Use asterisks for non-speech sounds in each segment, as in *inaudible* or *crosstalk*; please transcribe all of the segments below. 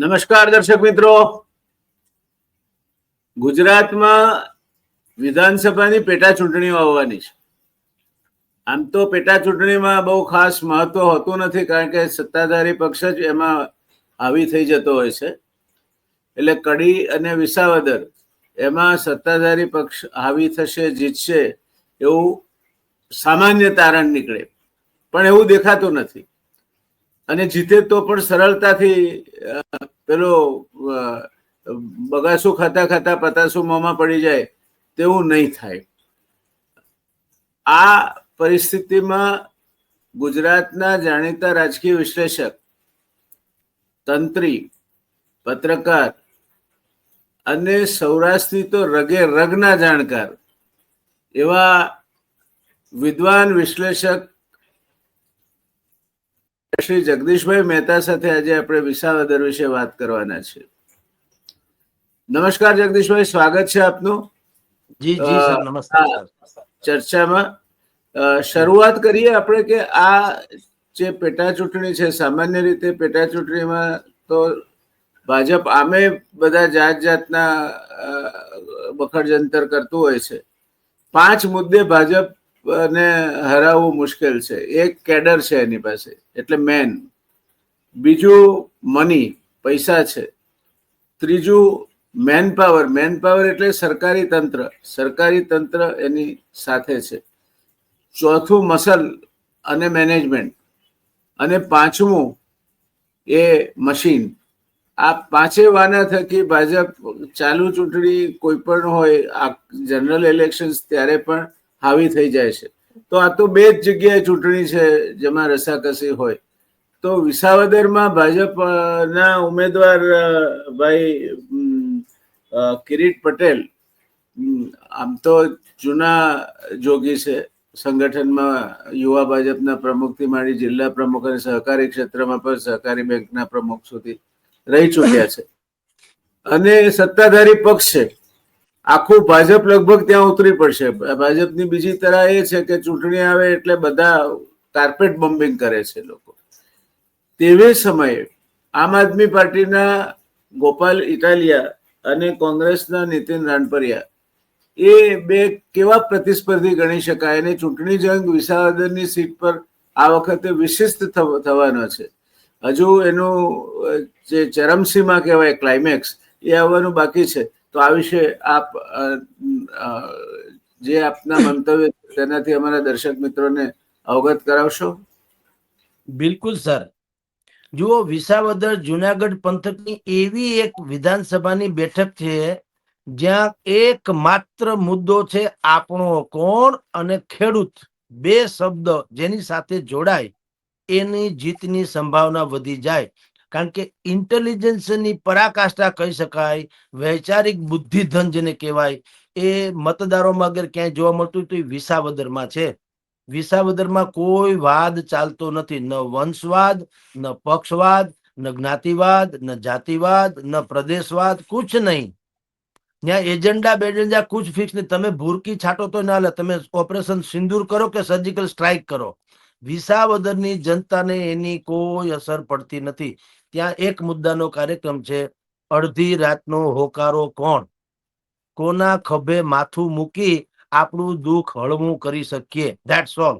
નમસ્કાર દર્શક મિત્રો. ગુજરાતમાં વિધાનસભાની પેટા ચૂંટણીઓ આવવાની છે. આમ તો પેટા ચૂંટણીમાં બહુ ખાસ મહત્વ હોતું નથી કારણ કે સત્તાધારી પક્ષ જ એમાં હાવી થઈ જતો હોય છે. એટલે કડી અને વિસાવદર એમાં સત્તાધારી પક્ષ હાવી થશે, જીતશે એવું સામાન્ય તારણ નીકળે. પણ એવું દેખાતું નથી. અને જીતે તો પણ સરળતાથી પેલો બગાસું ખાતા ખાતા પતાસું મોંમાં પડી જાય તેવું નહીં થાય. આ પરિસ્થિતિમાં ગુજરાતના જાણીતા રાજકીય વિશ્લેષક, તંત્રી, પત્રકાર અને સૌરાષ્ટ્રથી તો રગે રગના જાણકાર એવા વિદ્વાન વિશ્લેષક શ્રી જગદીશભાઈ મહેતા સાથે આજે આપણે વિસાવદર વિશે વાત કરવાના છે નમસ્કાર જગદીશભાઈ સ્વાગત છે આપનું. જી જી સર નમસ્કાર ચર્ચામાં. શરૂઆત કરીએ આપણે કે આ જે પેટા ચૂંટણી છે સામાન્ય રીતે પેટા ચૂંટણીમાં તો ભાજપ આમે બધા જાત જાતના બખડ બખડજંતર કરતું હોય છે. પાંચ મુદ્દે ભાજપ ને હરાવવું મુશ્કેલ છે. એક કેડર છે એની પાસે, એટલે મેન બીજું મની પૈસા છે. ત્રીજું મેન પાવર મેન પાવર એટલે સરકારી તંત્ર. સરકારી તંત્ર એની સાથે છે. ચોથું મસલ અને મેનેજમેન્ટ અને પાંચમું એ મશીન આ પાંચે વાના થકી ભાજપ ચાલુ ચૂંટણી કોઈ પણ હોય, આ જનરલ ઇલેક્શન્સ ત્યારે પણ હાવી થઈ જાય છે. તો આ તો બે જ જગ્યાએ ચૂંટણી છે જેમાં રસાકસી હોય. તો વિસાવદરમાં ભાજપના ઉમેદવાર ભાઈ કિરીટ પટેલ આમ તો જૂના જોગી છે. સંગઠનમાં યુવા ભાજપના પ્રમુખથી માંડી જિલ્લા પ્રમુખ અને સહકારી ક્ષેત્રમાં પણ સહકારી બેંકના પ્રમુખ સુધી રહી ચૂક્યા છે. અને સત્તાધારી પક્ષ છે. આખું ભાજપ લગભગ ત્યાં ઉતરી પડશે. ભાજપની બીજી તરહ એ છે કે ચૂંટણી આવે એટલે બધા કાર્પેટ બોમ્બિંગ કરે છે લોકો. તેવી સમયે આમ આદમી પાર્ટીના ગોપાલ ઇટાલિયા અને કોંગ્રેસના નીતિન રાણપરિયા એ બે કેવા પ્રતિસ્પર્ધી ગણી શકાય? અને ચૂંટણી જંગ વિસાવદરની સીટ પર આ વખતે વિશિષ્ટ થવ- થવાનો છે. હજુ એનું જે ચરમસીમા કહેવાય ક્લાઇમેક્સ એ આવવાનું બાકી છે. તો આ વિશે આપ જે આપના *coughs* મંતવ્ય તેનાથી અમારા દર્શક મિત્રોને અવગત કરાવશો? બિલકુલ સર. જુઓ વિસાવદર જુનાગઢ પંથકની એવી એક વિધાનસભાની બેઠક છે જ્યાં એક માત્ર મુદ્દો છે આપણો કોણ અને ખેડૂત. બે શબ્દ જેની સાથે જોડાય એની જીતની સંભાવના વધી જાય. કારણ કે ઇન્ટેલિજન્સની પરાકાષ્ઠા કહી શકાય, વૈચારિક બુદ્ધિધન જેને કહેવાય, એ મતદારોમાં અગર ક્યાંય જોવા મળતું તો એ વિસાવદરમાં છે. વિસાવદરમાં કોઈ વાદ ચાલતો નથી. ન વંશવાદ, ન પક્ષવાદ, ન જ્ઞાતિવાદ, ન જાતિવાદ, ન પ્રદેશવાદ, કુછ નહીં. ત્યાં એજન્ડા બેજન્ડા કુછ ફિક્સ નહીં. તમે ભૂરકી છાટો તો ના લે. તમે ઓપરેશન સિંદૂર કરો કે સર્જિકલ સ્ટ્રાઇક કરો? વિસાવદરની જનતાને એની કોઈ અસર પડતી નથી. ત્યાં એક મુદ્દાનો કાર્યક્રમ છે, અડધી રાતનો હોકારો કોણ? કોના ખભે માથું મૂકી આપણું દુઃખ હળવું કરી શકીએ? ધેટ્સ ઓલ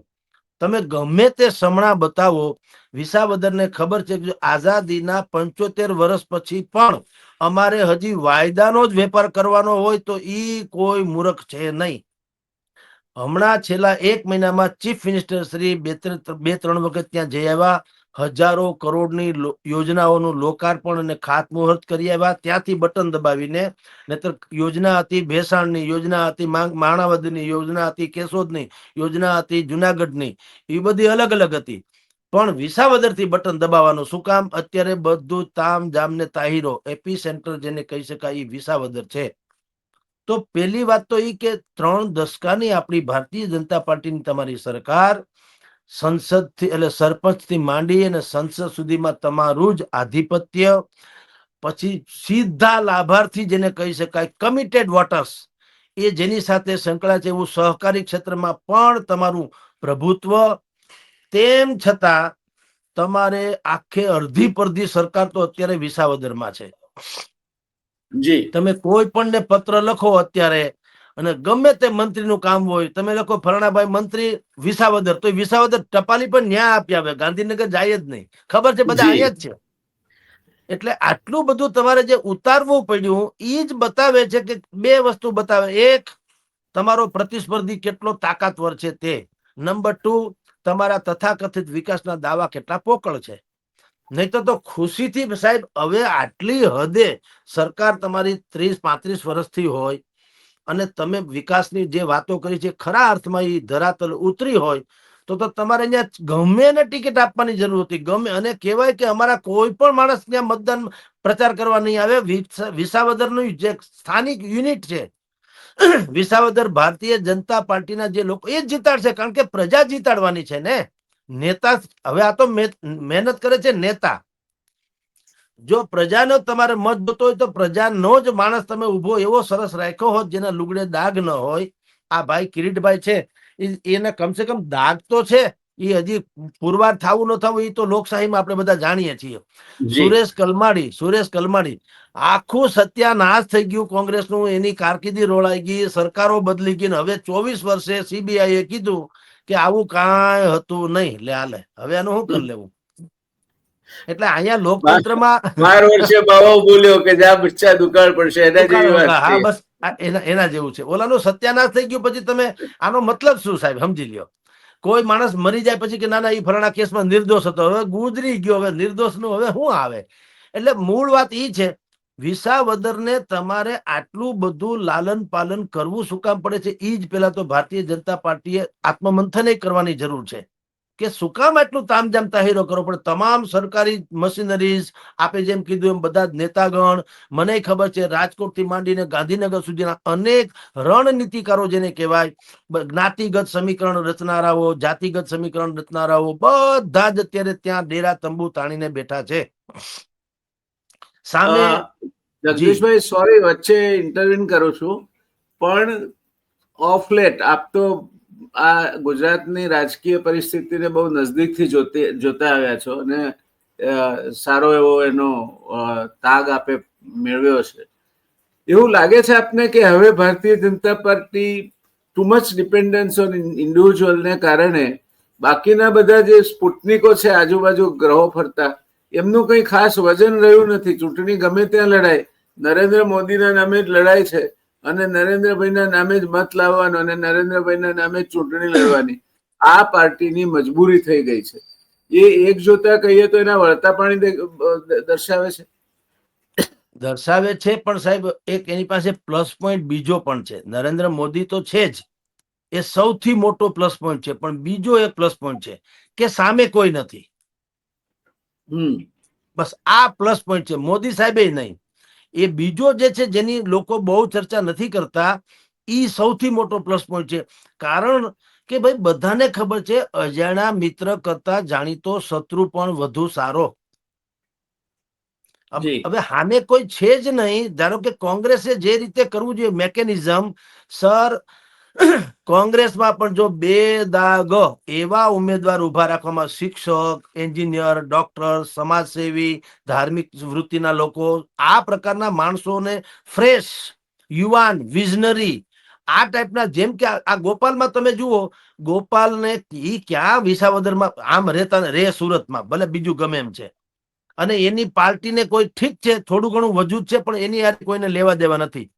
તમે ગમે તે સમણા બતાવો, વિસાવદરને ખબર છે કે આઝાદીના પંચોતેર વર્ષ પછી પણ અમારે હજી વાયદાનો જ વેપાર કરવાનો હોય તો ઈ કોઈ મૂર્ખ છે નહીં. હમણાં છેલ્લા એક મહિનામાં ચીફ મિનિસ્ટર શ્રી બે ત્રણ બે ત્રણ વખત ત્યાં જઈ આવ્યા. હજારો કરોડની યોજનાઓનું લોકાર્પણ અને ખાતમુહૂર્ત કરી આવ્યા. ત્યાંથી બટન દબાવીને, નહીતર યોજના હતી ભેસાણની, યોજના હતી માણાવદરની યોજના હતી કેશોદની, યોજના હતી જુનાગઢની. એ બધી અલગ અલગ હતી. પણ વિસાવદરથી બટન દબાવવાનું શું કામ? અત્યારે બધું તામ જામને તાહીરો, એપી સેન્ટર જેને કહી શકાય એ વિસાવદર છે. તો પહેલી વાત તો એ કે ત્રણ દશકાની આપણી ભારતીય જનતા પાર્ટીની તમારી સરકાર સંસદથી એટલે સરપંચથી માંડી અને સંસદ સુધીમાં તમારું જ આધિપત્ય. પછી સીધા લાભાર્થી જેને કહી શકાય કમિટેડ વોટર્સ એ જેની સાથે સંકળાય છે એવું સહકારી ક્ષેત્રમાં પણ તમારું પ્રભુત્વ. તેમ છતાં તમારે આખે અડધી પરધી સરકાર તો અત્યારે વિસાવદરમાં છે. જી. તમે કોઈ પણ ને પત્ર લખો અત્યારે અને ગમે તે મંત્રીનું કામ હોય તમે લખો ફરણાભાઈ મંત્રી વિસાવદર તો વિસાવદર ટપાલી પણ ન્યાય આપી આવે ગાંધીનગર જાય જ નહીં. ખબર છે? બધા. અહીંયા જ છે. એટલે આટલું બધું તમારે જે ઉતારવું પડ્યું એ જ બતાવે છે કે બે વસ્તુ બતાવે. એક તમારો પ્રતિસ્પર્ધી કેટલો તાકાતવર છે તે. નંબર ટુ તમારા તથાકથિત વિકાસના દાવા કેટલા પોકળ છે. નહીં તો તો ખુશીથી સાહેબ હવે આટલી હદે સરકાર તમારી ત્રીસ પાંત્રીસ વર્ષથી હોય અને તમે વિકાસની જે વાતો કરી છે, ખરા અર્થમાં એ ધરાતલ ઉતરી હોય, તો તો તમારે અહીંયા ગમે એને ટિકિટ આપવાની જરૂર હતી. ગમે અને કહેવાય કે અમારા કોઈ પણ માણસ ત્યાં મતદાન પ્રચાર કરવા નહીં આવે. વિસાવદરનું જે સ્થાનિક યુનિટ છે, *clears throat* વિસાવદર ભારતીય જનતા પાર્ટીના જે લોકો, એ જ જીતાડશે કારણ કે પ્રજા જીતાડવાની છે ને. નેતા, હવે આ તો મહેનત કરે છે નેતા. જો પ્રજાનો તમારે મત જોતો હોય તો પ્રજાનો જ માણસ તમે ઊભો એવો સરસ રાખ્યો હોત જેના લુગડે દાગ ન હોય. આ ભાઈ કિરીટભાઈ છે. એને કમસે કમ દાગ તો છે. એ હજી પુરવાર થવું ન થવું એ તો લોકશાહીમાં આપણે બધા જાણીએ છીએ. સુરેશ કલમાડી સુરેશ કલમાડી આખું સત્યાનાશ થઈ ગયું કોંગ્રેસનું એની કારકિર્દી રોળાઈ ગઈ સરકારો બદલી ગઈ ને હવે ચોવીસ વર્ષે સીબીઆઈ એ કીધું કે આવું કાંઈ હતું નહીં. લે હાલે. હવે આનું શું કરી લેવું? એટલે અહીંયા લોકતંત્રમાં બાર વર્ષે બાવો બોલ્યો કે જ્યાં બચ્ચા દુકાળ પડશે એના જેવી વાત હા બસ એના એના જેવું છે. ઓલાનું સત્યાનાશ થઈ ગયું પછી તમે આનો મતલબ શું સાહેબ? સમજી લ્યો. કોઈ માણસ મરી જાય પછી કે ના ના એ ફલાણા કેસમાં નિર્દોષ હતો. હવે ગુજરી ગયો. હવે નિર્દોષનું હવે શું આવે? એટલે મૂળ વાત એ છે વિસાવદરને તમારે આટલું બધું લાલન પાલન કરવું શું કામ પડે છે? એ જ પેલા તો ભારતીય જનતા પાર્ટીએ આત્મમંથન કરવાની જરૂર છે. કે શું કામ આટલું તામજામ તાહીરો કરો? પણ તમામ સરકારી મશીનરીઝ આપે જેમ કીધું એમ બધા જ નેતાગણ મને ખબર છે રાજકોટથી માંડીને ગાંધીનગર સુધીના અનેક રણનીતિકારો જેને કહેવાય જ્ઞાતિગત સમીકરણ રચનારાઓ જાતિગત સમીકરણ રચનારાઓ બધા જ અત્યારે ત્યાં ડેરા તંબુ તાણીને બેઠા છે. સામે જગદીશભાઈ સોરી વચ્ચે ઇન્ટરવ્યુ કરું છું પણ ઓફ લેટ આપ તો આ ગુજરાતની રાજકીય પરિસ્થિતિને બહુ નજદીકથી જોતી, જોતા આવ્યા છો અને સારો એવો એનો તાગ આપે મેળવ્યો છે. એવું લાગે છે આપને કે હવે Bharatiya Janata party too much dependence on ઇન્ડિવિજ્યુઅલને કારણે બાકીના બધા જે સ્પુટનિકો છે, આજુબાજુ ગ્રહો ફરતા, એમનું કંઈ ખાસ વજન રહ્યું નથી. ચૂંટણી ગમે ત્યાં લડાય, નરેન્દ્ર મોદીના નામે જ લડાય છે. અને નરેન્દ્રભાઈના નામે જ મત લાવવાનો અને નરેન્દ્રભાઈના નામે જ ચૂંટણી લડવાની. આ પાર્ટીની મજબૂરી થઈ ગઈ છે. એ એક જોતા કહીએ તો એના વળતા પાણી દર્શાવે છે? દર્શાવે છે પણ સાહેબ એક એની પાસે પ્લસ પોઈન્ટ બીજો પણ છે. નરેન્દ્ર મોદી તો છે જ. એ સૌથી મોટો પ્લસ પોઈન્ટ છે પણ બીજો એક પ્લસ પોઈન્ટ છે કે સામે કોઈ નથી. હમ. બસ આ પ્લસ પોઈન્ટ છે. મોદી સાહેબે નહીં. એ બીજો જે છે જેની લોકો બહુ ચર્ચા નથી કરતા એ સૌથી મોટો પ્લસ પોઈન્ટ છે. કારણ કે ભાઈ બધાને ખબર છે અજાણ્યા મિત્ર કરતા જાણીતો શત્રુ પણ વધુ સારો. હવે હામે કોઈ છે જ નહીં. ધારો કે કોંગ્રેસે જે રીતે કરવું જોઈએ મેકેનિઝમ સર *coughs* કોંગ્રેસમાં પણ જો બે દાગ એવા ઉમેદવાર ઊભા રાખવામાં શિક્ષક, એન્જિનિયર, ડોક્ટર, સમાજસેવી, ધાર્મિક વૃત્તિના લોકો, આ પ્રકારના માણસોને ફ્રેશ, યુવાન, વિઝનરી, આ ટાઈપના જેમ કે આ ગોપાલમાં તમે જુઓ, ગોપાલને એ ક્યાં વિસાવદરમાં આમ રહેતા રે સુરતમાં, ભલે બીજું ગમે એમ છે. અને એની પાર્ટીને કોઈ ઠીક છે, થોડું ઘણું વજૂદ છે, પણ એની યાર કોઈને લેવા દેવા નથી.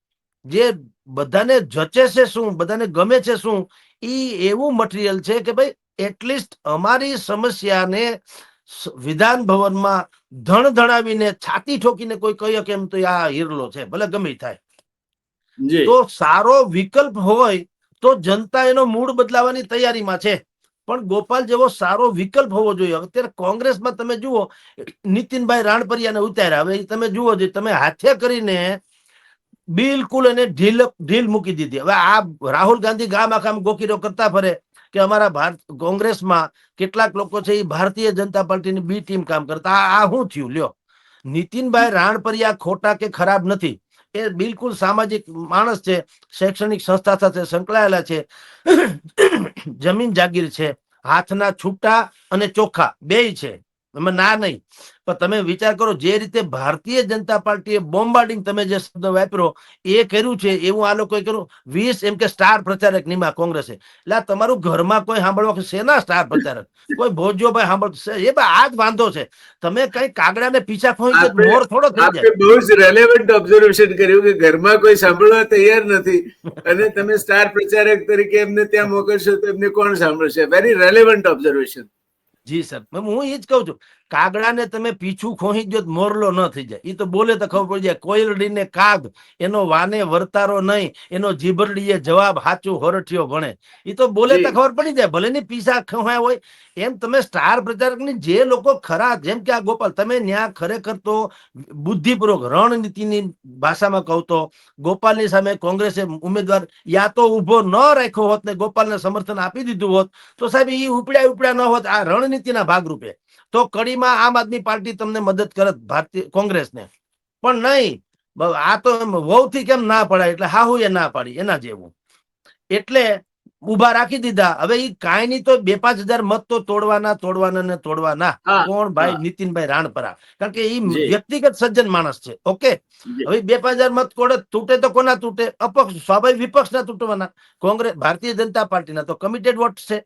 જે બધાને જચે છે શું બધાને ગમે છે શું એ એવું મટીરિયલ છે કે ભાઈ એટલીસ્ટ અમારી સમસ્યાને વિધાન ભવનમાં ધણ ધણાવીને છાતી ઠોકીને કોઈ કહે કે એમ તો આ હિરલો છે ભલે ગમે થાય. તો સારો વિકલ્પ હોય તો જનતા એનો મૂડ બદલાવાની તૈયારીમાં છે. પણ ગોપાલ જેવો સારો વિકલ્પ હોવો જોઈએ. અત્યારે કોંગ્રેસમાં તમે જુઓ નીતિનભાઈ રાણપરિયાને ઉતાર્યા. હવે તમે જુઓ જે તમે હાથે કરીને બિલકુલ એને ઢીલ ઢીલ મૂકી દીધી. હવે આ રાહુલ ગાંધી ગામ આખામ ગોકીરો કરતા ફરે કે અમારા ભારત, કોંગ્રેસમાં કેટલાક લોકો છે એ ભારતીય જનતા પાર્ટીની બી ટીમ કામ કરતા. આ શું થયું? લ્યો. નીતિનભાઈ રાણપરિયા ખોટા કે ખરાબ નથી. એ બિલકુલ સામાજિક માણસ છે, શૈક્ષણિક સંસ્થા સાથે સંકળાયેલા છે, જમીન જાગીર છે, હાથના છૂટા અને ચોખ્ખા, બેય છે. એમાં ના નહીં. પણ તમે વિચાર કરો જે રીતે ભારતીય જનતા પાર્ટીએ બોમ્બાર્ડિંગ તમે જે શબ્દ વાપરો એ કર્યું છે એવું આ લોકોએ કર્યું. વીસ એમ કે સ્ટાર પ્રચારક નિમા કોંગ્રેસે. એટલે તમારું ઘરમાં કોઈ સાંભળવા કે શેના સ્ટાર પ્રચારક? કોઈ ભોજ્યો ભાઈ સાંભળતો એ આ જ વાંધો છે. તમે કઈ કાગડાને પીછા ખોઈ તો મોર થોડો થઈ જાય બહુ જ રેલેવન્ટ ઓબ્ઝર્વેશન કર્યું કે ઘરમાં કોઈ સાંભળવા તૈયાર નથી. અને તમે સ્ટાર પ્રચારક તરીકે એમને ત્યાં મોકલશો તો એમને કોણ સાંભળશે? Very relevant observation ji sir. હું એ જ કહું છું. કાગડાને તમે પીછું ખોહી દો મોરલો ન થઈ જાય. એ તો બોલે તો ખબર પડી જાય કોયલડીને કાગ એનો વાને વર્તારો નહીં એનો જીભરડીએ જવાબ હાચું હોરઠિયો ભણે. એ તો બોલે તો ખબર પડી જાય ભલે ની પીસા ખવાય હોય. એમ તમે સ્ટાર પ્રચારકની જે લોકો ખરા જેમ કે આ ગોપાલ તમે ન્યા ખરેખર તો બુદ્ધિપૂર્વક રણનીતિની ભાષામાં કહું તો ગોપાલની સામે કોંગ્રેસે ઉમેદવાર યા તો ઊભો ન રાખ્યો હોત ને ગોપાલને સમર્થન આપી દીધું હોત તો સાહેબ એ ઉપડ્યા ઉપડ્યા ન હોત આ રણનીતિના ભાગરૂપે. તો કડીમાં આમ આદમી પાર્ટી તમને મદદ કરત ભારતીય કોંગ્રેસને. પણ નહીં આ તો વહુથી કેમ ના પડાય? એટલે હાહુ એ ના પાડી એના જેવું. એટલે ઊભા રાખી દીધા. હવે એ કાંઈ નહીં તો બે પાંચ હજાર મત તો તોડવાના તોડવાના ને તોડવાના. કોણ ભાઈ. નીતિનભાઈ રાણપરા. કારણ કે ઈ વ્યક્તિગત સજ્જન માણસ છે ઓકે? હવે બે પાંચ હજાર મત કોડે તૂટે તો કોના તૂટે? અપક્ષ સ્વાભાવિક વિપક્ષના તૂટવાના. કોંગ્રેસ ભારતીય જનતા પાર્ટીના તો કમિટેડ વોટ છે.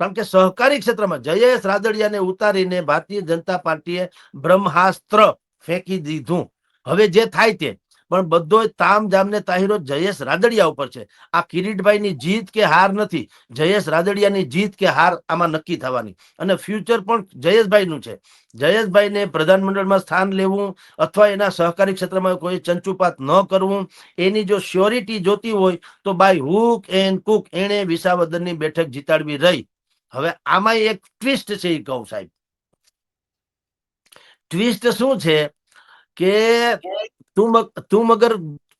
કારણ કે સહકારી ક્ષેત્રમાં જયેશ રાદડિયાને ઉતારીને ભારતીય જનતા પાર્ટીએ બ્રહ્માસ્ત્ર ફેંકી દીધું. હવે જે થાય તે. પણ બધો તામ જામને તાહિરો જયેશ રાદડિયા ઉપર છે. આ કિરીટભાઈની જીત કે હાર નથી. જયેશ રાદડિયાની જીત કે હાર આમાં નક્કી થવાની. અને ફ્યુચર પણ જયેશભાઈનું છે. જયેશભાઈને પ્રધાનમંડળમાં સ્થાન લેવું અથવા એના સહકારી ક્ષેત્રમાં કોઈ ચંચુપાત ન કરવું, એની જો શ્યોરિટી જોતી હોય તો બાય હુક એન્ડ કુક એણે વિસાવદરની બેઠક જીતાડવી રહી. હવે આમાં એક ટ્વિસ્ટ છે એ કહું સાહેબ. ટ્વિસ્ટ શું છે કે તું તું મગર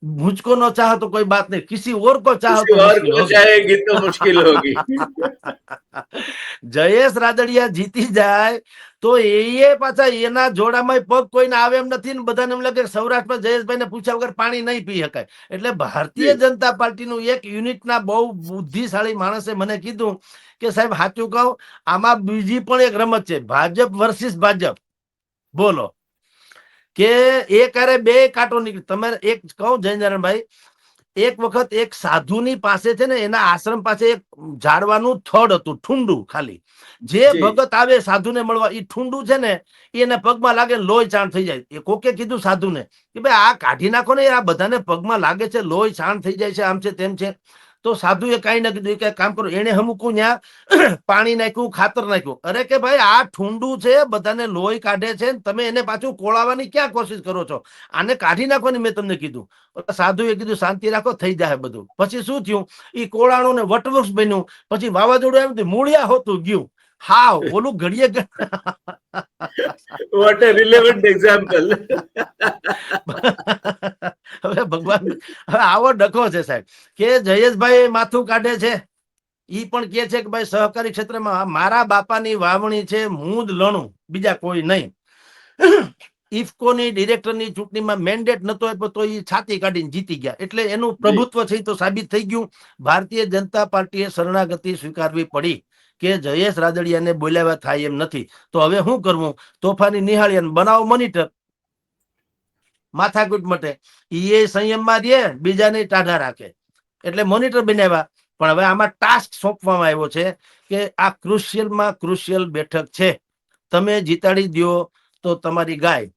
मुझको ना चाह तो कोई बात नहीं किसी और को चाह तो और को चाहेंगे तो मुश्किल होगी। જયેશ રાદડિયા જીતી જાય તો એ પાછા એના જોડામાં પગ કોઈને આવે એમ નથી ને બધાને એમ લાગે સૌરાષ્ટ્રમાં જયેશભાઈ ને પૂછ્યા વગર પાણી નહીં પી શકાય. એટલે ભારતીય જનતા પાર્ટીનું એક યુનિટના બહુ બુદ્ધિશાળી માણસે મને કીધું કે સાહેબ સાચું કહું આમાં બીજી પણ એક રમત છે ભાજપ વર્સિસ ભાજપ. બોલો. કે એક અરે બે કાંટો નીકળી. તમે એક કહું જયનારાયણભાઈ એક વખત એક સાધુની પાસે છે ને એના આશ્રમ પાસે એક ઝાડવાનું થડ હતું ઠુંડું ખાલી. જે ભગત આવે સાધુને મળવા એ ઠુંડું છે ને એને એના પગમાં લાગે લોહી છાણ થઈ જાય. એ કોકે કીધું સાધુને કે ભાઈ આ કાઢી નાખો ને આ બધાને પગમાં લાગે છે લોહી છાણ થઈ જાય છે આમ છે તેમ છે. તો સાધુએ કાંઈ ના કીધું. એ કે કામ કરો. એને હમુકું ત્યાં *clears throat* પાણી નાખ્યું, ખાતર નાખ્યું. અરે કે ભાઈ, આ ઠુંડું છે, બધાને લોહી કાઢે છે તમે એને પાછું કોળાવાની ક્યાં કોશિશ કરો છો? આને કાઢી નાખવાની મેં તમને કીધું. સાધુએ કીધું, શાંતિ રાખો, થઈ જાય બધું. પછી શું થયું? એ કોળાણું ને વટવૃક્ષ બન્યું. પછી વાવાઝોડું તો મૂળિયા હોતું ગયું. હાવ ઓલું ઘડીએ વોટ અ રિલેવન્ટ એક્ઝામ્પલ હવે ભગવાન હવે આવો ડખો છે સાહેબ. કે જયેશભાઈ માથું કાઢે છે. ઈ પણ કે છે કે ભાઈ સહકારી ક્ષેત્રમાં મારા બાપાની વાવણી છે હું જ લણું બીજા કોઈ નહીં. ઇફકોની ડિરેક્ટરની ચૂંટણીમાં મેન્ડેટ નતો આપ્યો તો એ છાતી કાઢીને જીતી ગયા. એટલે એનું પ્રભુત્વ છે તો સાબિત થઈ ગયું. ભારતીય જનતા પાર્ટીએ શરણાગતિ સ્વીકારવી પડી. કે જયેશ રાદડિયાને બોલાવ્યા થાય એમ નથી. તો હવે શું કરવું? તોફાની નિહાળીને બનાવો મોનિટર માથાકૂટ મટે. એ સંયમમાં દે બીજાને ટાઢા રાખે. એટલે મોનિટર બનાવ્યા. પણ હવે આમાં ટાસ્ક સોંપવામાં આવ્યો છે કે આ ક્રુશિયલમાં ક્રુશિયલ બેઠક છે. તમે જીતાડી દ્યો તો તમારી ગાય.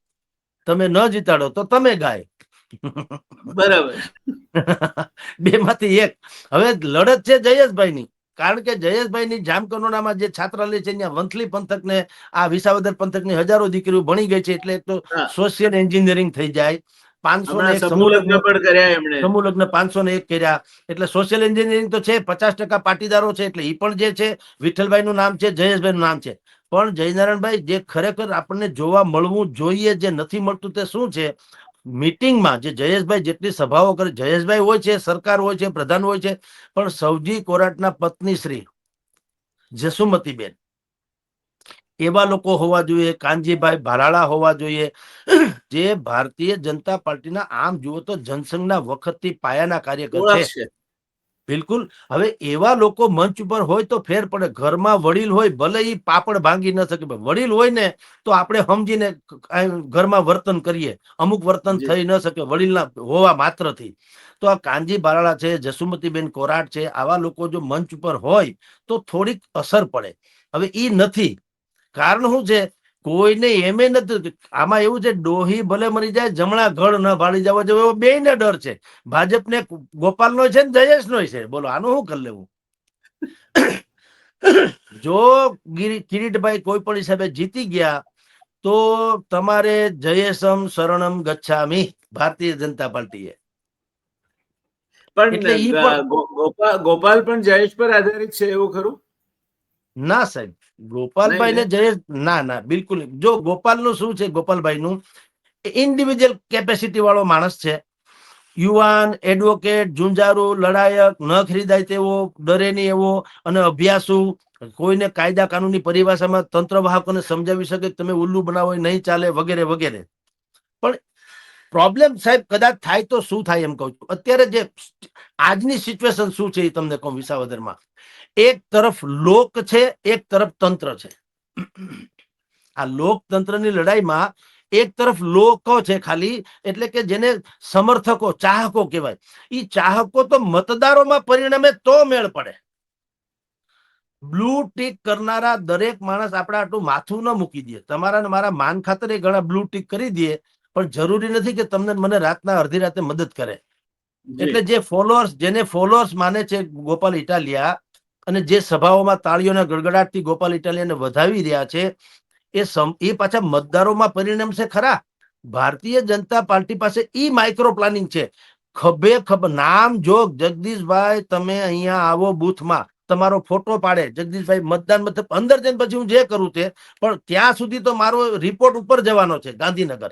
તમે ન જીતાડો તો તમે ગાય. બરાબર. *laughs* બે માંથી એક. હવે લડત છે જયેશભાઈની. કારણ કે જયેશભાઈની જામકંડોળામાં જે છાત્રાલય છે ત્યાં વંથલી પંથકને આ વિસાવદર પંથકની હજારો દીકરીઓ ભણી ગઈ છે એટલે એક તો સોશિયલ એન્જિનિયરિંગ થઈ જાય. પાંચસો કર્યા સમૂહ લગ્ન પાંચસો ને એક કર્યા. એટલે સોશિયલ એન્જિનિયરિંગ તો છે પચાસ ટકા પાટીદારો છે એટલે એ પણ જે છે વિઠ્ઠલભાઈ નું નામ છે જયેશભાઈ નું નામ છે. પણ જયનારાયણભાઈ જે ખરેખર આપણને જોવા મળવું જોઈએ જે નથી મળતું તે શું છે? મીટિંગમાં જે જયેશભાઈ જેટલી સભાઓ કરે, જયેશભાઈ હોય છે, સરકાર હોય છે, પ્રધાન હોય છે, પણ સૌજી કોરાટના પત્ની શ્રી જસુમતીબેન, એવા લોકો હોવા જોઈએ, કાનજીભાઈ ભરાળા હોવા જોઈએ. જે ભારતીય જનતા પાર્ટીના આમ જુઓ તો જનસંઘના વખતથી પાયાના કાર્યકર છે. બિલકુલ. હવે એવા લોકો મંચ ઉપર હોય તો ફેર પડે. ઘરમાં વડીલ હોય ભલે એ પાપડ ભાંગી ન શકે વડીલ હોય ને તો આપણે સમજીને ઘરમાં વર્તન કરીએ. અમુક વર્તન થઈ ન શકે વડીલના હોવા માત્રથી. તો આ કાનજી બારાળા છે જસુમતીબેન કોરાટ છે આવા લોકો જો મંચ ઉપર હોય તો થોડીક અસર પડે. હવે એ નથી. કારણ શું છે? કોઈને એમે નથી આમાં એવું છે ડોહી ભલે મરી જાય જમણા ઘડ ન ભાડી જવા જોઈએ એવો બેયને ડર છે. ભાજપને ગોપાલ નો છે ને જયેશ નો છે. બોલો આનું શું કરી લેવું? જો કિરીટભાઈ કોઈ પણ હિસાબે જીતી ગયા તો તમારે જયેશમ શરણમ ગચ્છામી ભારતીય જનતા પાર્ટીએ. પણ ગોપાલ પણ જયેશ પર આધારિત છે એવું ખરું? ના સાહેબ. ગોપાલભાઈ ને જયેશ ના ના બિલકુલ જો ગોપાલનું શું છે? ગોપાલભાઈ નું ઇન્ડિવિજ્યુઅલ કેપેસિટી વાળો માણસ છે. યુવાન એડવોકેટ ઝુંઝારુ લડાયક ન ખરીદાય તેવો ડરે નહીં એવો અને અભ્યાસુ. કોઈને કાયદા કાનૂનની પરિભાષામાં તંત્રવાહકોને સમજાવી શકે તમે ઉલ્લુ બનાવો નહીં ચાલે વગેરે વગેરે. પણ પ્રોબ્લેમ સાહેબ કદાચ થાય તો શું થાય એમ કહું છું. અત્યારે જે આજની સિચ્યુએશન શું છે એ તમને કહું વિસાવદરમાં. એક તરફ લોક છે એક તરફ તંત્ર છે. આ લોકતંત્રની લડાઈમાં એક તરફ લોકો છે ખાલી એટલે કે જેને સમર્થકો ચાહકો કહેવાય. એ ચાહકો તો મતદારોમાં પરિણમે તો મેળ પડે. બ્લુ ટીક કરનારા દરેક માણસ આપણે આટલું માથું ન મૂકી દે. તમારા મારા માન ખાતર ઘણા બ્લુ ટીક કરી દે પણ જરૂરી નથી કે તમને મને રાતના અડધી રાતે મદદ કરે. એટલે જે ફોલોઅર્સ જેને ફોલોઅર્સ માને છે ગોપાલ ઇટાલિયા અને જે સભાઓમાં તાળીઓના ગડગડાટથી ગોપાલ ઇટાલિયાને વધાવી રહ્યા છે, એ એ પાછા મતદારોમાં પરિણમશે ખરા? ભારતીય જનતા પાર્ટી પાસે ઈ માઇક્રો પ્લાનિંગ છે. ખભે ખભ, નામ જોગ, જગદીશભાઈ તમે અહીંયા આવો બૂથમાં. તમારો ફોટો પાડે. જગદીશભાઈ, મતદાન મતલબ અંદર જઈને પછી હું જે કરું તે, પણ ત્યાં સુધી તો મારો રિપોર્ટ ઉપર જવાનો છે ગાંધીનગર.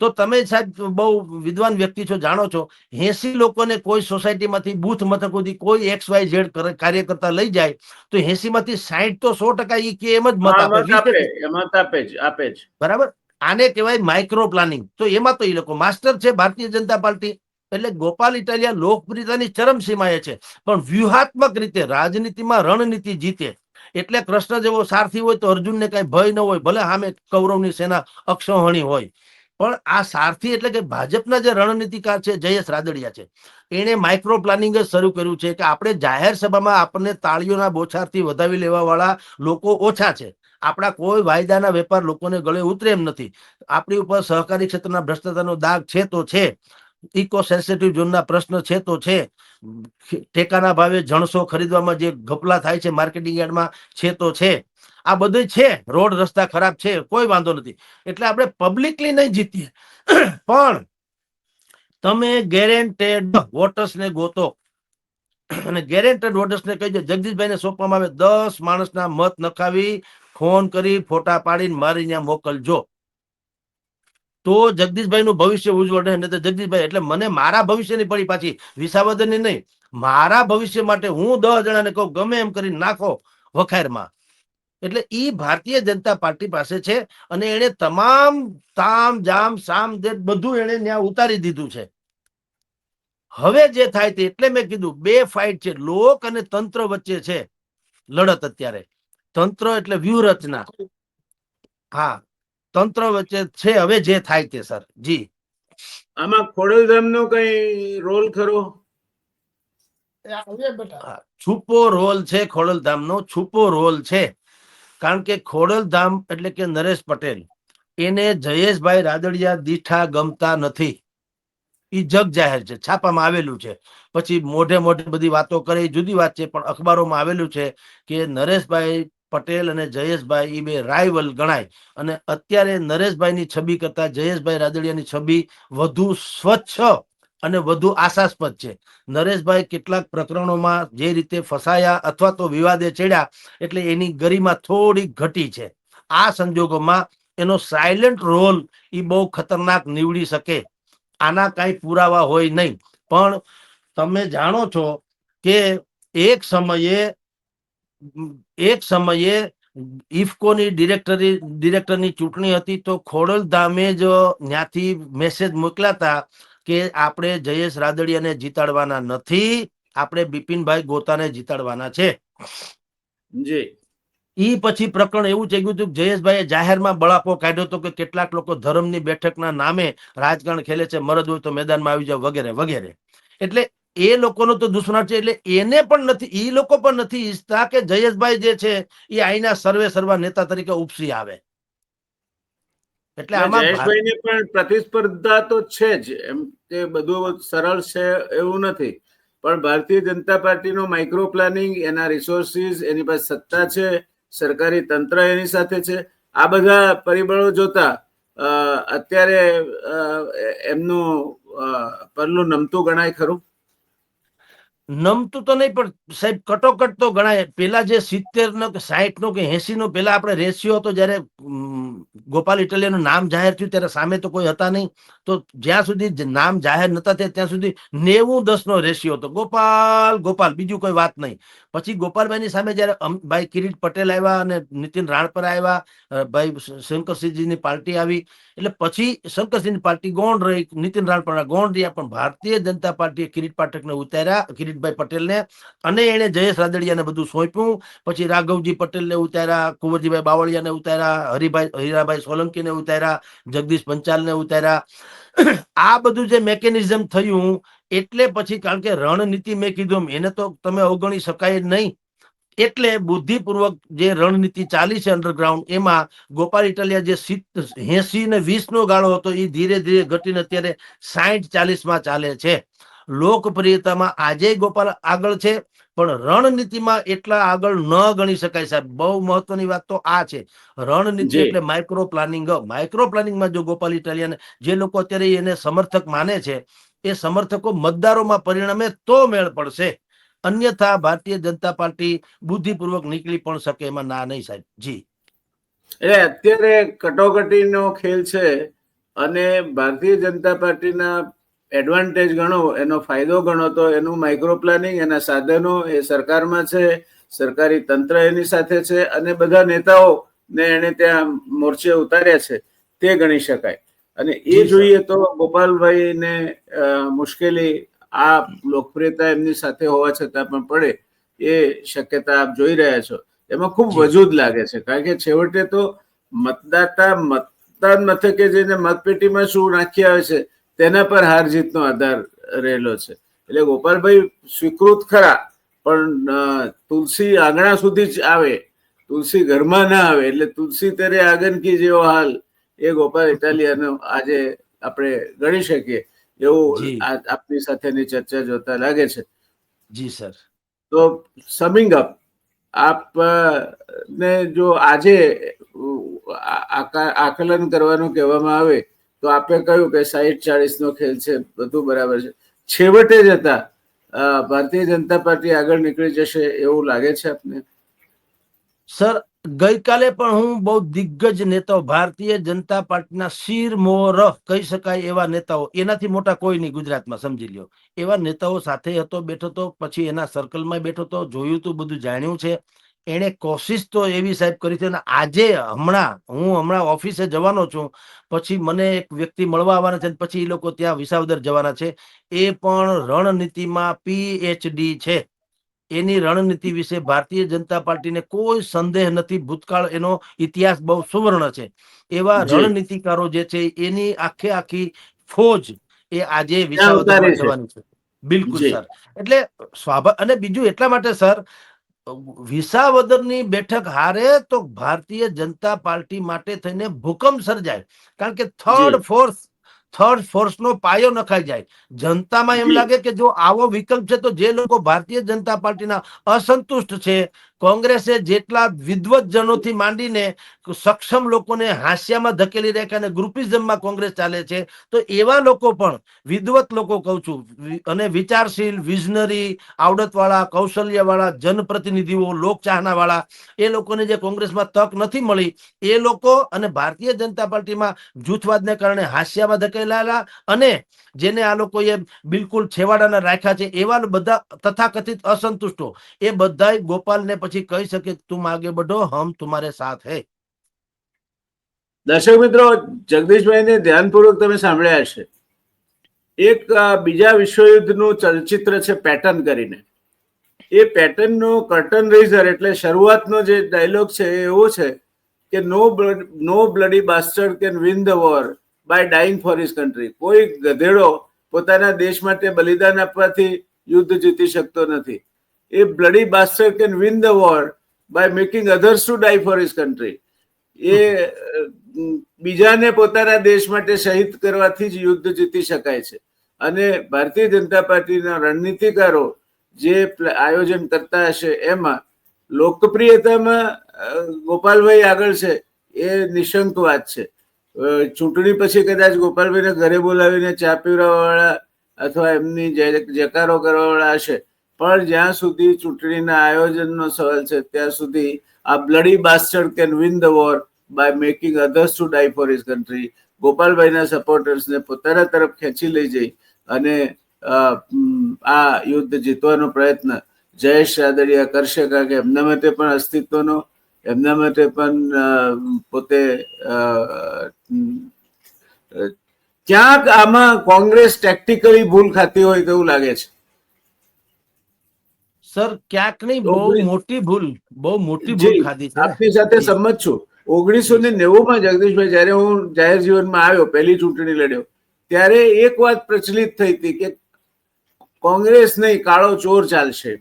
તો તમે સાહેબ બહુ વિદ્વાન વ્યક્તિ છો જાણો છો એસી લોકોને કોઈ સોસાયટીમાંથી બુથ મથક સુધી કોઈ એક્સ વાય ઝેડ કાર્યકર્તા લઈ જાય તો એસી માંથી સાહીઠ તો સો ટકા એ કે એમ જ મત આપે મત આપે 20 મત આપે જ આપે જ. બરાબર? આને કહેવાય માઇક્રો પ્લાનિંગ તો એમાં તો એ લોકો માસ્ટર છે ભારતીય જનતા પાર્ટી એટલે ગોપાલ ઇટાલિયા લોકપ્રિયતાની ચરમસીમાએ છે. પણ વ્યૂહાત્મક રીતે રાજનીતિમાં રણનીતિ જીતે એટલે કૃષ્ણ જેવો સારથી હોય તો અર્જુનને કઈ ભય ન હોય ભલે સામે કૌરવની સેના અક્ષોહણી હોય. પણ આ સારથી એટલે કે ભાજપના જે રણનીતિકાર છે, જયેશ રાદડિયા છે, એણે માઇક્રો પ્લાનિંગ જ શરૂ કર્યું છે કે આપણે જાહેર સભામાં આપણને તાળીઓના બોછારથી વધાવી લેવા વાળા લોકો ઓછા છે. આપણા કોઈ વાયદાના વેપાર લોકોને ગળે ઉતરે એમ નથી. આપણી ઉપર સહકારી ક્ષેત્રના ભ્રષ્ટાચારનો દાગ છે તો છે. ઇકો સેન્સિટિવ ઝોનના પ્રશ્ન છે તો છે. ટેકાના ભાવે જણસો ખરીદવામાં જે ગપલા થાય છે, માર્કેટિંગ યાર્ડમાં છે તો છે. આ બધું છે. રોડ રસ્તા ખરાબ છે. કોઈ વાંધો નથી. એટલે આપણે પબ્લિકલી નહીં જીતીએ. *clears throat* પણ તમે ગેરેન્ટેડ વોટર્સને ગોતો. *clears throat* અને ગેરેન્ટેડ વોટર્સને કહીજો જગદીશભાઈને સોંપવામાં આવે. દસ માણસના મત નખાવી, ફોન કરી, ફોટા પાડીને મારી ત્યાં મોકલજો. તો જગદીશભાઈ નું ભવિષ્ય ઉજ્જવળ રહે. નહીં તો જગદીશભાઈ, એટલે મને મારા ભવિષ્યની પડી પાછી. વિસાવદનની નહીં. મારા ભવિષ્ય માટે હું દસ જણાને કહું, ગમે એમ કરી નાખો વખારમાં. એટલે એ ભારતીય જનતા પાર્ટી પાસે છે અને એને તમામ તામ જામ સામ જે બધું એને ત્યાં ઉતારી દીધું છે. હવે જે થાય તે એટલે મેં કીધું બે ફાઇટ છે લોક અને તંત્ર વચ્ચે છે લડત અત્યારે. તંત્ર એટલે વ્યૂહરચના. હા તંત્ર વચ્ચે છે હવે જે થાય તે સર. જી. આમાં ખોડલધામ નો કઈ રોલ ખરો? છુપો રોલ છે ખોડલધામ નો છુપો રોલ છે. કારણ કે ખોડલધામ એટલે કે નરેશ પટેલ, એને જયેશભાઈ રાદડિયા દીઠા ગમતા નથી. એ જગ જાહેર છે, છાપામાં આવેલું છે. પછી મોઢે મોઢે બધી વાતો કરે જુદી વાત છે, પણ અખબારોમાં આવેલું છે કે નરેશભાઈ પટેલ અને જયેશભાઈ એ બે રાઇવલ ગણાય. અને અત્યારે નરેશભાઈની છબી કરતા જયેશભાઈ રાદડિયાની છબી વધુ સ્વચ્છ અને વધુ આશાસ્પદ છે. નરેશભાઈ કેટલાક પ્રકરણોમાં જે રીતે ફસાયા અથવા તો વિવાદે ચડ્યા એટલે એની ગરિમા થોડી ઘટી છે. આ સંજોગોમાં એનો સાયલન્ટ રોલ એ બહુ ખતરનાક નીવડી શકે. આના કાંઈ પુરાવા હોય નહીં. પણ તમે જાણો છો કે એક સમયે એક સમયે ઇફકોની ડિરેક્ટરી, ડિરેક્ટરની ચૂંટણી હતી તો ખોડલધામે જ ત્યાંથી મેસેજ મોકલ્યા હતા કે આપણે જયેશ રાદડિયાને જીતાડવાના નથી આપણે બિપિનભાઈ ગોતાને જીતાડવાના છે. જી. ઈ પછી પ્રકરણ એવું થઈ ગયું હતું કે જયેશભાઈએ જાહેરમાં બળાપો કાઢ્યો હતો કે કેટલાક લોકો ધર્મની બેઠકના નામે રાજકારણ ખેલે છે મરદ હોય તો મેદાનમાં આવી જાવ વગેરે વગેરે. એટલે એ લોકોનો તો દુશ્મનાટ છે એટલે એને પણ નથી ઈ લોકો પણ નથી ઈચ્છતા કે જયેશભાઈ જે છે એ અહીંના સર્વે સર્વા નેતા તરીકે ઉપસી આવે. એટલે આમાં ભા- જયેશભાઈ પણ પ્રતિસ્પર્ધા તો છે જ. એમ કે બધું સરળ છે એવું નથી. પણ ભારતીય જનતા પાર્ટીનો માઇક્રો પ્લાનિંગ એના રિસોર્સિસ એની પાસે સત્તા છે સરકારી તંત્ર એની સાથે છે. આ બધા પરિબળો જોતા અત્યારે એમનું પરલું નમતું ગણાય ખરું? નમતું તો નહીં, પણ સાહેબ, કટોકટ તો ગણાય. પેલા જે સિત્તેર નો કે સાહીઠ નો કે એસી નો પેલા આપણે રેશિયો હતો, જયારે ગોપાલ ઇટાલિયાનું નામ જાહેર થયું, ત્યારે સામે તો કોઈ હતા નહીં. તો જ્યાં સુધી નામ જાહેર નતા થયા ત્યાં સુધી નેવું દસ નો રેશિયો હતો. ગોપાલ ગોપાલ, બીજું કોઈ વાત નહીં. પછી ગોપાલભાઈની સામે જયારે ભાઈ કિરીટ પટેલ આવ્યા અને નીતિન રાણપર આવ્યા ભાઈ શંકરસિંહજીની પાર્ટી આવી. એટલે પછી શંકરસિંહની પાર્ટી ગૌણ રહી, નીતિન રાણપર ગૌણ રહ્યા, પણ ભારતીય જનતા પાર્ટીએ કિરીટ પાઠકને ઉતાર્યા, કિરીટભાઈ પટેલને. અને એને જયેશ રાદડિયાને બધું સોંપ્યું. પછી રાઘવજી પટેલને ઉતાર્યા, કુંવરજીભાઈ બાવળિયાને ઉતાર્યા, હરિભાઈ, હીરાભાઈ સોલંકીને ઉતાર્યા, જગદીશ પંચાલને ઉતાર્યા. આ બધું જે મેકેનિઝમ થયું, એટલે પછી કારણ કે રણનીતિ મેં કીધું એને તો તમે અવગણી શકાય નહીં. એટલે બુદ્ધિપૂર્વક જે રણનીતિ ચાલી છે અંડરગ્રાઉન્ડ એમાં ગોપાલ ઇટાલિયા જે એસી ને વીસ નો ગાળો હતો, એ ધીરે ધીરે ઘટીને અત્યારે સાહીઠ ચાલીસમાં ચાલે છે. લોકપ્રિયતામાં આજે ગોપાલ આગળ છે. પણ રણનીતિમાં એટલા આગળ ન ગણી શકાય સાહેબ. બહુ મહત્વની વાત તો આ છે. રણનીતિ એટલે માઇક્રો પ્લાનિંગ માઇક્રો પ્લાનિંગમાં જો ગોપાલ ઇટાલિયન જે લોકો અત્યારે એને સમર્થક માને છે એ સમર્થકો મતદારોમાં પરિણમે તો મેળ પડશે. અન્યથા ભારતીય જનતા પાર્ટી બુદ્ધિપૂર્વક નીકળી પણ શકે એમાં ના નહીં સાહેબ. જી. એટલે અત્યારે કટોકટીનો ખેલ છે અને ભારતીય જનતા પાર્ટીના એડવાન્ટેજ ગણો એનો ફાયદો ગણો તો એનું માઇક્રો પ્લાનિંગ એના સાધનો એ સરકારમાં છે સરકારી તંત્ર એની સાથે છે અને બધા નેતાઓ ને એને ત્યાં મોરચે ઉતાર્યા છે તે ગણી શકાય. અને એ જોઈએ તો ગોપાલભાઈને મુશ્કેલી આ લોકપ્રિયતા એમની સાથે હોવા છતાં પણ પડે એ શક્યતા આપ જોઈ રહ્યા છો. એમાં ખૂબ જી. વજૂદ લાગે છે કારણ કે છેવટે તો મતદાતા મતદાન મથકે જઈને મતપેટીમાં શું નાખી આવે છે તેના પર હાર જીતનો આધાર રહેલો છે. એટલે ગોપાલભાઈ સ્વીકૃત ખરા પણ તુલસી આંગણા સુધી જ આવે. તુલસી ઘરમાં ના આવે એટલે તુલસી તેરે આગનકી જેવો હાલ એ ગોપાલ ઇટાલિયાનો આજે આપણે ગણી શકીએ એવું આપની સાથેની ચર્ચા જોતા લાગે છે. જી સર. તો સમિંગ અપ આપ ને જો આજે આકલન કરવાનું કહેવામાં આવે તો આપે કહ્યું કે સાહીઠ ચાળીસ નો ખેલ છે, બધું બરાબર છે. છેવટે જતા ભારતીય જનતા પાર્ટી આગળ નીકળી જશે એવું લાગે છે આપને? સર, ગઈકાલે પણ હું બહુ દિગ્ગજ નેતાઓ, ભારતીય જનતા પાર્ટીના શિર મોર કહી શકાય એવા નેતાઓ, એનાથી મોટા કોઈ નહીં ગુજરાતમાં, સમજી લ્યો. એવા નેતાઓ સાથે હતો, બેઠો તો, પછી એના સર્કલમાં બેઠો તો, જોયું તું, બધું જાણ્યું છે. એણે કોશિશ તો એવી સાહેબ કરી છે અને આજે હમણાં હું હમણાં ઓફિસે જવાનો છું પછી મને એક વ્યક્તિ મળવા આવવાના છે પછી એ લોકો ત્યાં વિસાવદર જવાના છે. એ પણ રણનીતિમાં પીએચડી છે. એની રણનીતિ વિશે ભારતીય જનતા પાર્ટીને કોઈ સંદેહ નથી. ભૂતકાળ એનો ઇતિહાસ બહુ સુવર્ણ છે. એવા રણનીતિકારો જે છે એની આખે આખી ફોજ એ આજે વિસાવદર જવાની છે. બિલકુલ સર. એટલે સ્વાભાવિક અને બીજું એટલા માટે સર વિસાવદરની બેઠક હારે તો ભારતીય જનતા પાર્ટી માટે થઈને ભૂકંપ સર્જાય. કારણ કે થર્ડ ફોર્સ થર્ડ ફોર્સ નો પાયો નખાઈ જાય. જનતામાં એમ લાગે કે જો આવો વિકલ્પ છે તો જે લોકો ભારતીય જનતા પાર્ટીના અસંતુષ્ટ છે કોંગ્રેસે જેટલા વિદ્વત જનોથી માંડીને સક્ષમ લોકોને હાસ્યામાં ધકેલી રહ્યા અને ગ્રુપિઝમમાં કોંગ્રેસ ચાલે છે, તો એવા લોકો પણ, વિદ્વત લોકો કહું છું અને વિચારશીલ, વિઝનરી, આવડતવાળા, કૌશલ્યવાળા, જનપ્રતિનિધિઓ, લોકચાહનાવાળા, એ લોકોને જે કોંગ્રેસમાં તક નથી મળી, એ લોકો અને ભારતીય જનતા પાર્ટીમાં જૂથવાદને કારણે હાસ્યામાં ધકેલાયેલા અને જેને આ લોકોએ બિલકુલ છેવાડાના રાખ્યા છે, એવા બધા તથાકથિત અસંતુષ્ટો, એ બધાય ગોપાલને પછી કહી શકે તું આગે બઢો હમ તુમારે સાથ હે. દર્શક મિત્રો, જગદીશભાઈને ધ્યાનપૂર્વક તમે સાંભળ્યા છે એક બીજા વિશ્વયુદ્ધનું ચલચિત્ર છે પેટર્ન કરીને. એ પેટર્નનો કર્ટન રેઝર એટલે શરૂઆતનો જે ડાયલોગ છે એવો છે કે no blood no bloody bastard can win the war by dying for his country કોઈ ગધેડો પોતાના દેશ માટે બલિદાન આપવાથી યુદ્ધ જીતી શકતો નથી. એ bloody bastard can win the war by making others to die for his country એ બીજાને પોતાના દેશ માટે શહીદ કરવાથી જ યુદ્ધ જીતી શકાય છે. અને ભારતીય જનતા પાર્ટીના રણનીતિકારો જે આયોજન કરતા હશે એમાં લોકપ્રિયતામાં ગોપાલભાઈ આગળ છે એ નિશંક વાત છે. ચૂંટણી પછી કદાચ ગોપાલભાઈને ઘરે બોલાવીને ચા પીવડાવવાવાળા અથવા એમની જય- જયકારો કરવાવાળા હશે પણ જ્યાં સુધી ચૂંટણીના આયોજનનો સવાલ છે, ત્યાં સુધી આ bloody bastard can win the war by making others to die for his country ગોપાલભાઈના સપોર્ટર્સને પોતાના તરફ ખેંચી લઈ જઈ અને આ યુદ્ધ જીતવાનો પ્રયત્ન જયેશ રાદડિયા કરશે, કારણ કે એમના માટે પણ અસ્તિત્વનો, એમના માટે પણ પોતે ક્યાંક આમાં કોંગ્રેસ ટેક્ટિકલી ભૂલ ખાતી હોય તેવું લાગે છે. સર ક્યાંક નહીં બહુ મોટી ભૂલ બહુ મોટી ભૂલ ખાધી છે. આપની સાથે સંમત છું. ઓગણીસો ને નેવું માં જગદીશભાઈ જયારે હું જાહેર જીવનમાં આવ્યો પહેલી ચૂંટણી લડ્યો ત્યારે એક વાત પ્રચલિત થઈ હતી કે કોંગ્રેસ નહીં કાળો ચોર ચાલશે.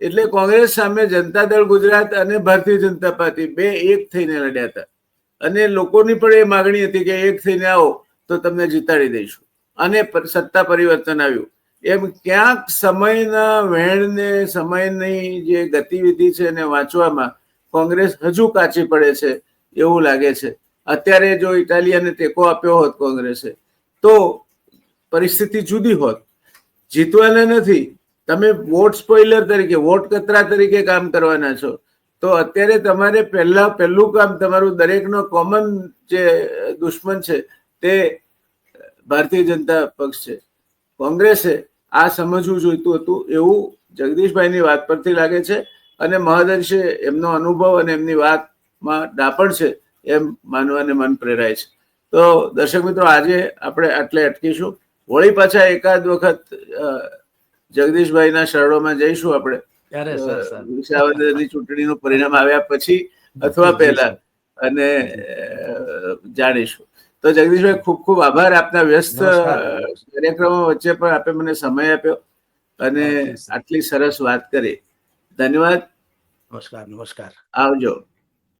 એટલે કોંગ્રેસ સામે જનતા દળ ગુજરાત અને ભારતીય જનતા પાર્ટી બે એક થઈને લડ્યા હતા. અને લોકોની પણ એ માગણી હતી કે એક થઈને આવો તો તમને જીતાડી દઈશું. અને સત્તા પરિવર્તન આવ્યું. એમ ક્યાંક સમયના વેણને સમયની જે ગતિવિધિ છે એને વાંચવામાં કોંગ્રેસ હજુ કાચી પડે છે એવું લાગે છે. અત્યારે જો ઇટાલિયાને ટેકો આપ્યો હોત કોંગ્રેસે, તો પરિસ્થિતિ જુદી હોત. જીતવાના નથી. તમે વોટ સ્પોઇલર તરીકે, વોટ કતરા તરીકે કામ કરવાના છો. તો અત્યારે તમારે પહેલા, પહેલું કામ તમારું દરેકનો કોમન જે દુશ્મન છે તે ભારતીય જનતા પક્ષ છે. કોંગ્રેસે આ સમજવું જોઈતું હતું એવું જગદીશભાઈની વાત પરથી લાગે છે અને મહદંશે એમનો અનુભવ અને એમની વાતમાં ડાપણ છે એમ માનવાને મન પ્રેરાય છે. તો દર્શક મિત્રો આજે આપણે આટલે અટકીશું. વળી પાછા એકાદ વખત જગદીશભાઈના શરણોમાં જઈશું આપણે. વિસાવદરની ચૂંટણીનું પરિણામ આવ્યા પછી અથવા પહેલા. અને જાણીશું. તો જગદીશભાઈ ખૂબ ખૂબ આભાર. આપના વ્યસ્ત કાર્યક્રમો વચ્ચે પણ આપે મને સમય આપ્યો અને આટલી સરસ વાત કરી. ધન્યવાદ. નમસ્કાર નમસ્કાર. આવજો.